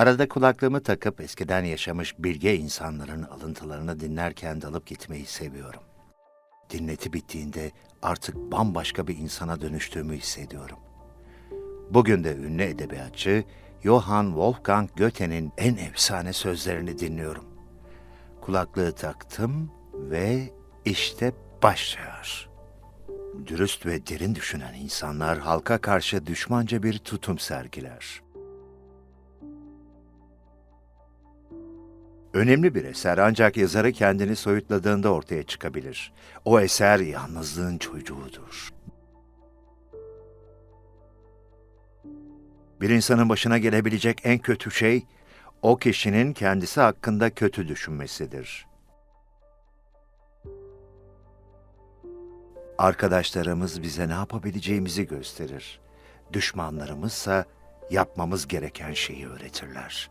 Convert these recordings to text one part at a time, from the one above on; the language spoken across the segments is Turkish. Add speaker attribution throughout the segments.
Speaker 1: Arada kulaklığımı takıp eskiden yaşamış bilge insanların alıntılarını dinlerken dalıp gitmeyi seviyorum. Dinleti bittiğinde artık bambaşka bir insana dönüştüğümü hissediyorum. Bugün de ünlü edebiyatçı Johann Wolfgang Goethe'nin en efsane sözlerini dinliyorum. Kulaklığı taktım ve işte başlıyor. Dürüst ve derin düşünen insanlar halka karşı düşmanca bir tutum sergiler. Önemli bir eser ancak yazarı kendini soyutladığında ortaya çıkabilir. O eser yalnızlığın çocuğudur. Bir insanın başına gelebilecek en kötü şey, o kişinin kendisi hakkında kötü düşünmesidir. Arkadaşlarımız bize ne yapabileceğimizi gösterir. Düşmanlarımızsa yapmamız gereken şeyi öğretirler.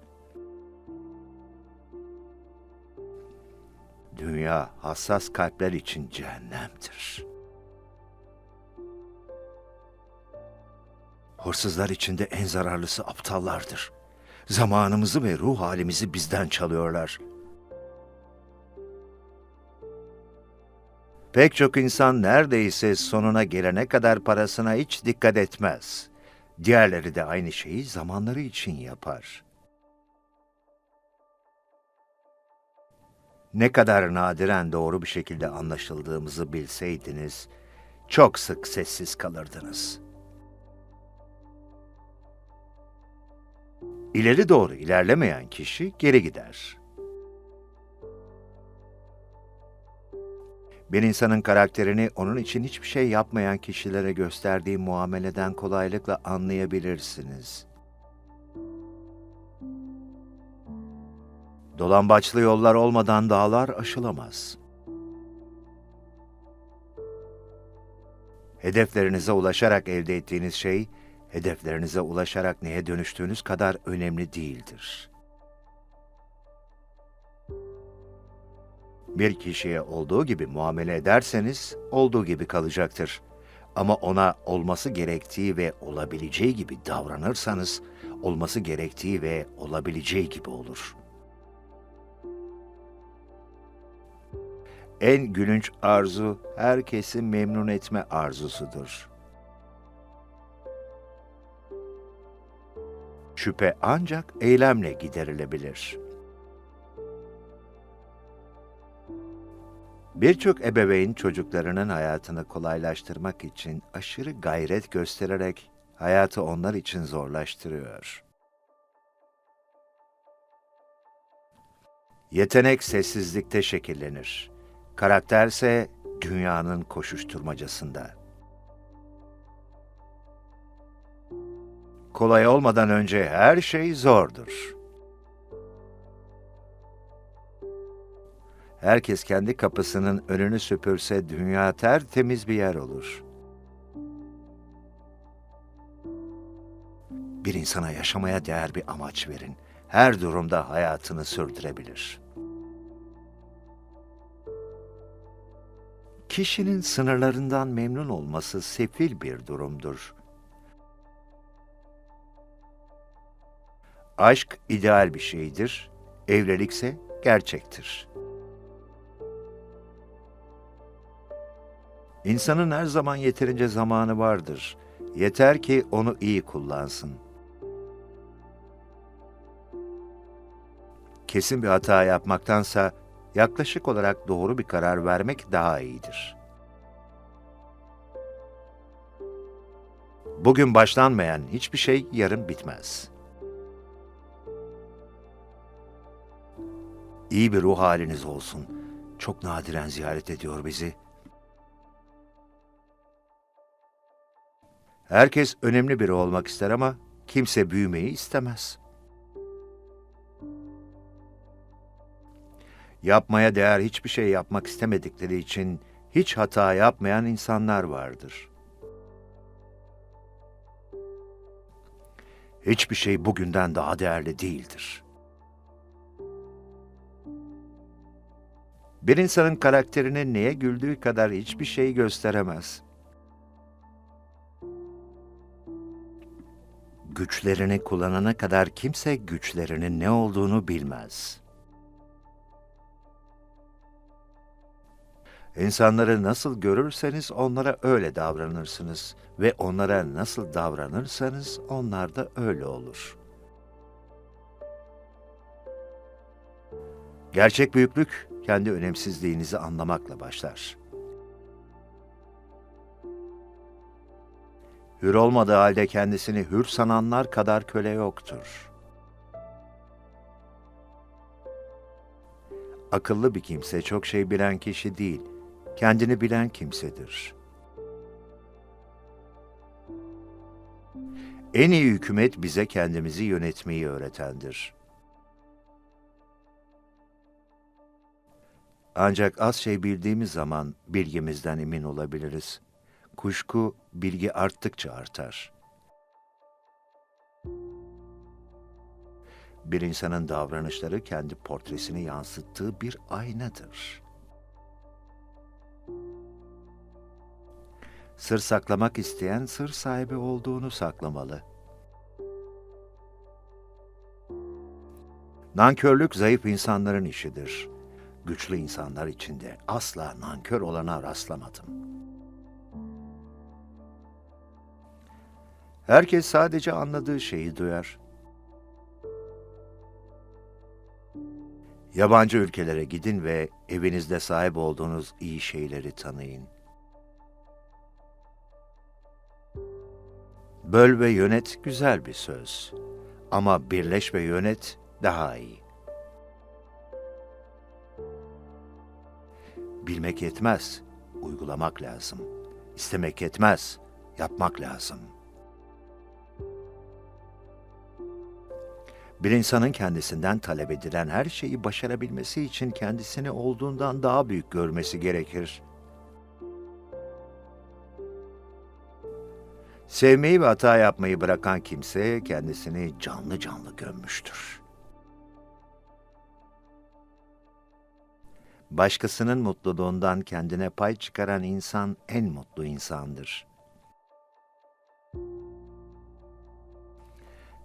Speaker 1: Dünya hassas kalpler için cehennemdir. Hırsızlar içinde en zararlısı aptallardır. Zamanımızı ve ruh halimizi bizden çalıyorlar. Pek çok insan neredeyse sonuna gelene kadar parasına hiç dikkat etmez. Diğerleri de aynı şeyi zamanları için yapar. Ne kadar nadiren doğru bir şekilde anlaşıldığımızı bilseydiniz, çok sık sessiz kalırdınız. İleri doğru ilerlemeyen kişi geri gider. Bir insanın karakterini onun için hiçbir şey yapmayan kişilere gösterdiği muameleden kolaylıkla anlayabilirsiniz. Dolambaçlı yollar olmadan dağlar aşılamaz. Hedeflerinize ulaşarak elde ettiğiniz şey, hedeflerinize ulaşarak neye dönüştüğünüz kadar önemli değildir. Bir kişiye olduğu gibi muamele ederseniz olduğu gibi kalacaktır. Ama ona olması gerektiği ve olabileceği gibi davranırsanız olması gerektiği ve olabileceği gibi olur. En gülünç arzu herkesi memnun etme arzusudur. Şüphe ancak eylemle giderilebilir. Birçok ebeveyn çocuklarının hayatını kolaylaştırmak için aşırı gayret göstererek hayatı onlar için zorlaştırıyor. Yetenek sessizlikte şekillenir. Karakterse dünyanın koşuşturmacasında. Kolay olmadan önce her şey zordur. Herkes kendi kapısının önünü süpürse dünya tertemiz bir yer olur. Bir insana yaşamaya değer bir amaç verin. Her durumda hayatını sürdürebilir. Kişinin sınırlarından memnun olması sefil bir durumdur. Aşk ideal bir şeydir, evlilikse gerçektir. İnsanın her zaman yeterince zamanı vardır. Yeter ki onu iyi kullansın. Kesin bir hata yapmaktansa yaklaşık olarak doğru bir karar vermek daha iyidir. Bugün başlanmayan hiçbir şey yarın bitmez. İyi bir ruh haliniz olsun. Çok nadiren ziyaret ediyor bizi. Herkes önemli biri olmak ister ama kimse büyümeyi istemez. Yapmaya değer hiçbir şey yapmak istemedikleri için hiç hata yapmayan insanlar vardır. Hiçbir şey bugünden daha değerli değildir. Bir insanın karakterini neye güldüğü kadar hiçbir şey gösteremez. Güçlerini kullanana kadar kimse güçlerinin ne olduğunu bilmez. İnsanları nasıl görürseniz onlara öyle davranırsınız ve onlara nasıl davranırsanız onlar da öyle olur. Gerçek büyüklük kendi önemsizliğinizi anlamakla başlar. Hür olmadığı halde kendisini hür sananlar kadar köle yoktur. Akıllı bir kimse çok şey bilen kişi değil, kendini bilen kimsedir. En iyi hükümet bize kendimizi yönetmeyi öğretendir. Ancak az şey bildiğimiz zaman bilgimizden emin olabiliriz. Kuşku bilgi arttıkça artar. Bir insanın davranışları kendi portresini yansıttığı bir aynadır. Sır saklamak isteyen sır sahibi olduğunu saklamalı. Nankörlük zayıf insanların işidir. Güçlü insanlar içinde asla nankör olana rastlamadım. Herkes sadece anladığı şeyi duyar. Yabancı ülkelere gidin ve evinizde sahip olduğunuz iyi şeyleri tanıyın. Böl ve yönet güzel bir söz. Ama birleş ve yönet daha iyi. Bilmek yetmez, uygulamak lazım. İstemek yetmez, yapmak lazım. Bir insanın kendisinden talep edilen her şeyi başarabilmesi için kendisini olduğundan daha büyük görmesi gerekir. Sevmeyi ve hata yapmayı bırakan kimse kendisini canlı canlı gömmüştür. Başkasının mutluluğundan kendine pay çıkaran insan en mutlu insandır.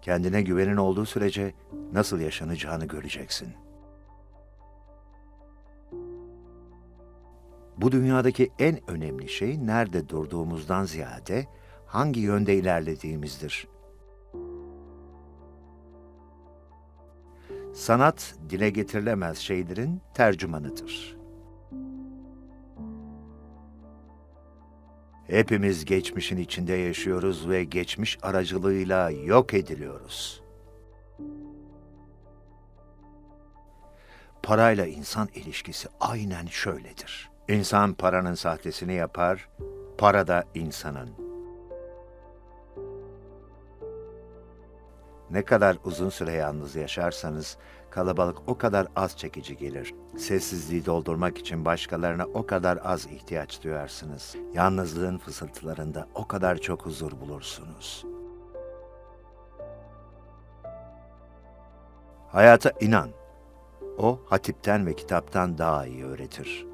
Speaker 1: Kendine güvenin olduğu sürece nasıl yaşanacağını göreceksin. Bu dünyadaki en önemli şey nerede durduğumuzdan ziyade hangi yönde ilerlediğimizdir. Sanat dile getirilemez şeylerin tercümanıdır. Hepimiz geçmişin içinde yaşıyoruz ve geçmiş aracılığıyla yok ediliyoruz. Parayla insan ilişkisi aynen şöyledir. İnsan paranın sahtesini yapar, para da insanın. Ne kadar uzun süre yalnız yaşarsanız kalabalık o kadar az çekici gelir. Sessizliği doldurmak için başkalarına o kadar az ihtiyaç duyarsınız. Yalnızlığın fısıltılarında o kadar çok huzur bulursunuz. Hayata inan. O hatipten ve kitaptan daha iyi öğretir.